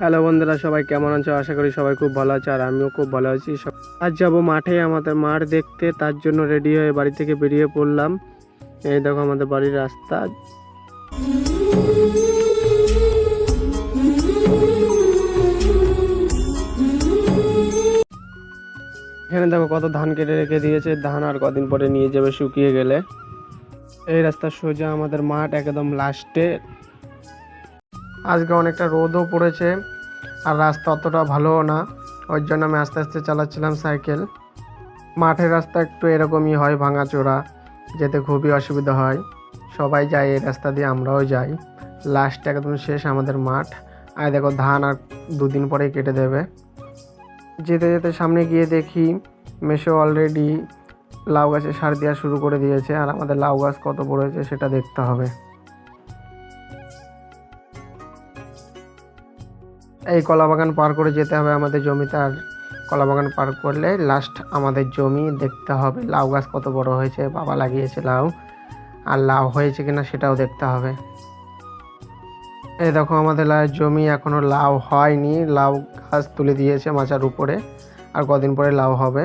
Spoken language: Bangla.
হ্যালো বন্ধুরা, সবাই কেমন আছো? আশা করি সবাই খুব ভালো আছে আর আমিও খুব ভালো আছি। আজ যাব মাঠে আমাদের মাঠ দেখতে, তার জন্য রেডি হয়ে বাড়ি থেকে বেরিয়ে পড়লাম। এই দেখো আমাদের বাড়ির রাস্তা। এখানে দেখো কত ধান কেটে রেখে দিয়েছে। ধান আর কদিন পরে নিয়ে যাবে শুকিয়ে গেলে। এই রাস্তা সোজা আমাদের মাঠ, একদম লাস্টে আজকে অনেকটা রোদও পড়েছে আর রাস্তা অতটা ভালোও না। ওই জন্য আমি আস্তে আস্তে চালাচ্ছিলাম সাইকেল। মাঠের রাস্তা একটু এরকমই হয় ভাঙাচোরা, যেতে খুবই অসুবিধা হয়। সবাই যায় এই রাস্তা দিয়ে, আমরাও যাই। লাস্ট একদম শেষ আমাদের মাঠ। আর দেখো, ধান আর দুদিন পরেই কেটে দেবে। যেতে যেতে সামনে গিয়ে দেখি মেশো অলরেডি লাউ গাছে সার দেওয়া শুরু করে দিয়েছে। আর আমাদের লাউ গাছ কত হয়েছে সেটা দেখতে হবে। এই কলা বাগান পার করে যেতে হবে আমাদের জমিতে, আর কলা বাগান পার করলে লাস্ট আমাদের জমি দেখতে হবে। লাউ গাছ কত বড় হয়েছে, বাবা লাগিয়েছে লাউ, আর লাউ হয়েছে কিনা সেটাও দেখতে হবে। এই দেখো, আমাদের লাউ জমি এখনও লাউ হয়নি। লাউ গাছ তুলে দিয়েছে মাচার উপরে, আর কদিন পরে লাউ হবে।